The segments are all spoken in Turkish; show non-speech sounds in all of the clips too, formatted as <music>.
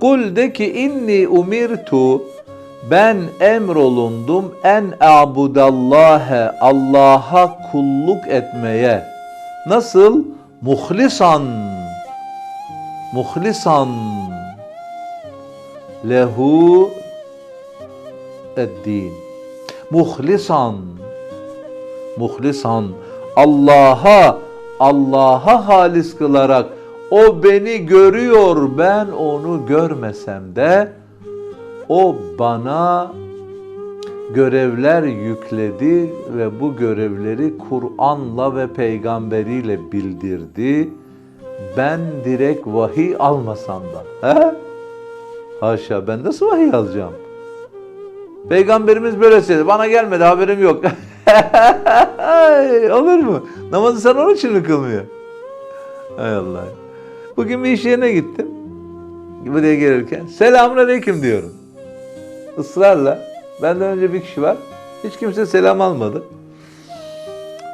Kul de ki inni umirtu ben emrolundum en abudallâhe Allah'a kulluk etmeye. Nasıl? Muhlisan. Muhlisan. Lehu eddin. Muhlisan. Muhlisan. Allah'a Allah'a halis kılarak o beni görüyor ben onu görmesem de o bana görevler yükledi ve bu görevleri Kur'an'la ve peygamberiyle bildirdi. Ben direkt vahiy almasam da. He? Haşa ben nasıl vahiy alacağım? Peygamberimiz böyle söyledi. Bana gelmedi haberim yok. <laughs> Olur mu? Namazı sen onun için mi kılmıyor? Hay Allah. Bugün bir iş yerine gittim. Buraya gelirken selamun aleyküm diyorum. Israrla. Benden önce bir kişi var. Hiç kimse selam almadı.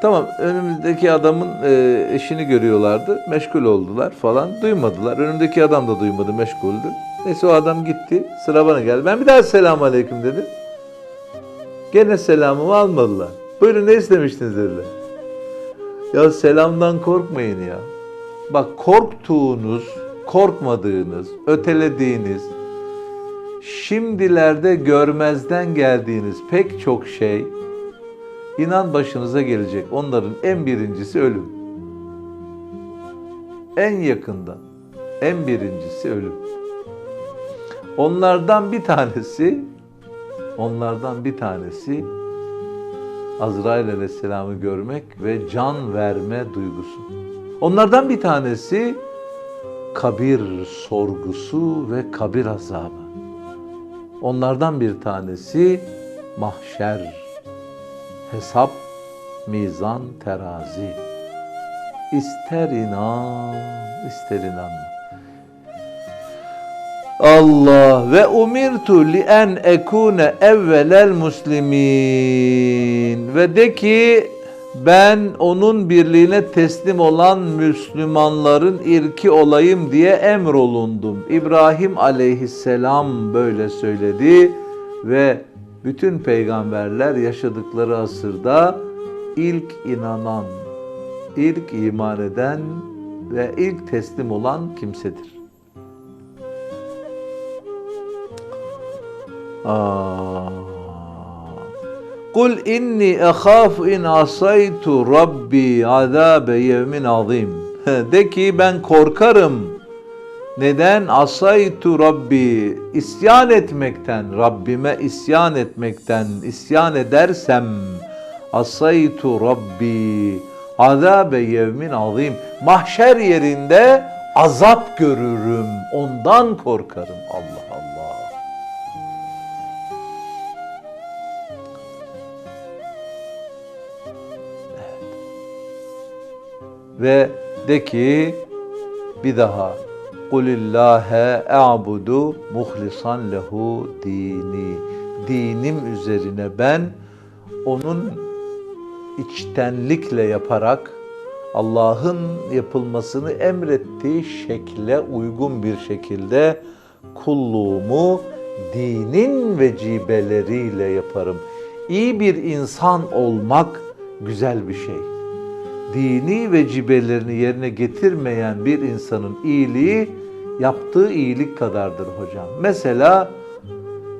Tamam önümüzdeki adamın e, eşini görüyorlardı. Meşgul oldular falan. Duymadılar. Önümdeki adam da duymadı meşguldü. Neyse o adam gitti. Sıra bana geldi. Ben bir daha selamun aleyküm dedim. Gene selamımı almadılar. Buyurun ne istemiştiniz dediler. Ya selamdan korkmayın ya. Bak korktuğunuz, korkmadığınız, ötelediğiniz, şimdilerde görmezden geldiğiniz pek çok şey inan başınıza gelecek. Onların en birincisi ölüm. En yakında en birincisi ölüm. Onlardan bir tanesi onlardan bir tanesi Azrail Aleyhisselam'ı görmek ve can verme duygusu. Onlardan bir tanesi kabir sorgusu ve kabir azabı. Onlardan bir tanesi mahşer, hesap, mizan, terazi. İster inan, ister inanma. Allah ve umirtu li en ekune evvelel muslimin ve de ki ben onun birliğine teslim olan Müslümanların irki olayım diye emrolundum. İbrahim aleyhisselam böyle söyledi ve bütün peygamberler yaşadıkları asırda ilk inanan, ilk iman eden ve ilk teslim olan kimsedir. Kul inni ehâfu in asaytu rabbi azâbe yevmin azim. <laughs> De ki ben korkarım. Neden? Asaytu rabbi. isyan etmekten, Rabbime isyan etmekten, isyan edersem asaytu rabbi azâbe yevmin azim. Mahşer yerinde azap görürüm. Ondan korkarım. Allah ve de ki bir daha Kulillâhe a'budu muhlisan lehu dini. Dinim üzerine ben onun içtenlikle yaparak Allah'ın yapılmasını emrettiği şekle uygun bir şekilde kulluğumu dinin vecibeleriyle yaparım. İyi bir insan olmak güzel bir şey dini vecibelerini yerine getirmeyen bir insanın iyiliği yaptığı iyilik kadardır hocam. Mesela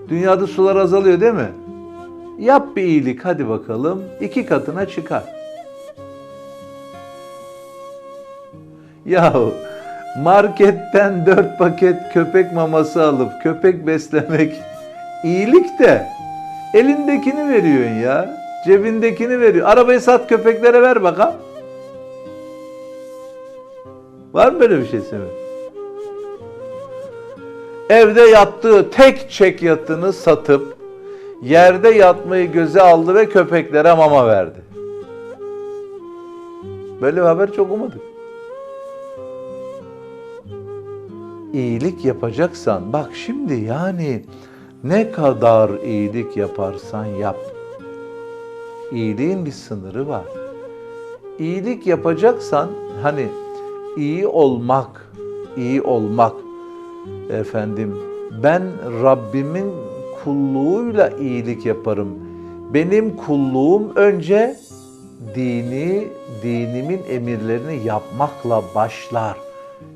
dünyada sular azalıyor değil mi? Yap bir iyilik hadi bakalım iki katına çıkar. Yahu marketten dört paket köpek maması alıp köpek beslemek <laughs> iyilik de elindekini veriyorsun ya. Cebindekini veriyor. Arabayı sat köpeklere ver bakalım. Var mı böyle bir şey Semih? Evde yattığı tek çek yatını satıp yerde yatmayı göze aldı ve köpeklere mama verdi. Böyle bir haber çok umadık. İyilik yapacaksan bak şimdi yani ne kadar iyilik yaparsan yap. İyiliğin bir sınırı var. İyilik yapacaksan hani iyi olmak, iyi olmak efendim ben Rabbimin kulluğuyla iyilik yaparım. Benim kulluğum önce dini, dinimin emirlerini yapmakla başlar.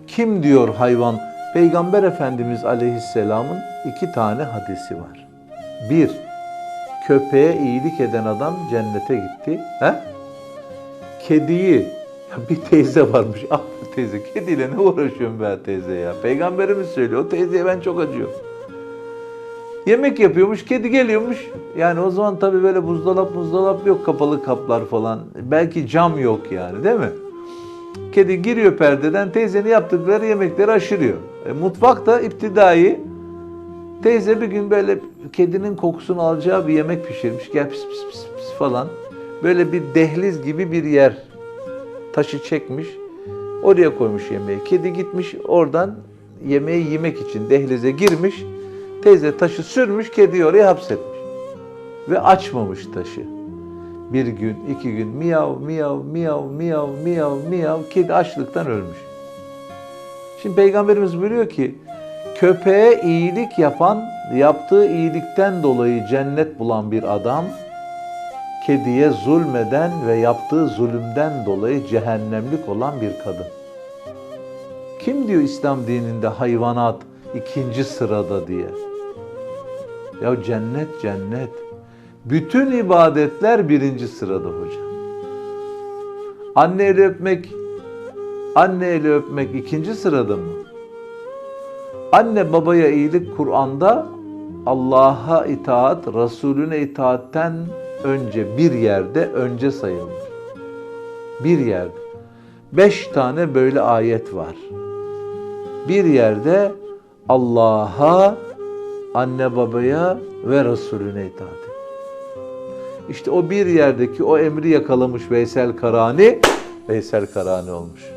Kim diyor hayvan? Peygamber Efendimiz Aleyhisselam'ın iki tane hadisi var. Bir, köpeğe iyilik eden adam cennete gitti. He? Kediyi, ya bir teyze varmış. Ah teyze, kediyle ne uğraşıyorum ben teyze ya. Peygamberimiz söylüyor. O teyzeye ben çok acıyorum. Yemek yapıyormuş, kedi geliyormuş. Yani o zaman tabii böyle buzdolap buzdolap yok, kapalı kaplar falan. Belki cam yok yani değil mi? Kedi giriyor perdeden, teyzenin yaptıkları yemekleri aşırıyor. E, mutfakta iptidai teyze bir gün böyle kedinin kokusunu alacağı bir yemek pişirmiş. Gel pis pis pis pis falan. Böyle bir dehliz gibi bir yer. Taşı çekmiş. Oraya koymuş yemeği. Kedi gitmiş oradan yemeği yemek için dehlize girmiş. Teyze taşı sürmüş, kediyi oraya hapsetmiş. Ve açmamış taşı. Bir gün, iki gün miyav, miyav, miyav, miyav, miyav, miyav, kedi açlıktan ölmüş. Şimdi Peygamberimiz buyuruyor ki, köpeğe iyilik yapan, yaptığı iyilikten dolayı cennet bulan bir adam, kediye zulmeden ve yaptığı zulümden dolayı cehennemlik olan bir kadın. Kim diyor İslam dininde hayvanat ikinci sırada diye? Ya cennet cennet. Bütün ibadetler birinci sırada hocam. Anne eli öpmek, anne eli öpmek ikinci sırada mı? Anne babaya iyilik Kur'an'da Allah'a itaat, Resulüne itaatten önce bir yerde önce sayılmış. Bir yerde. Beş tane böyle ayet var. Bir yerde Allah'a, anne babaya ve Resulüne itaat. İşte o bir yerdeki o emri yakalamış Veysel Karani, Veysel Karani olmuş.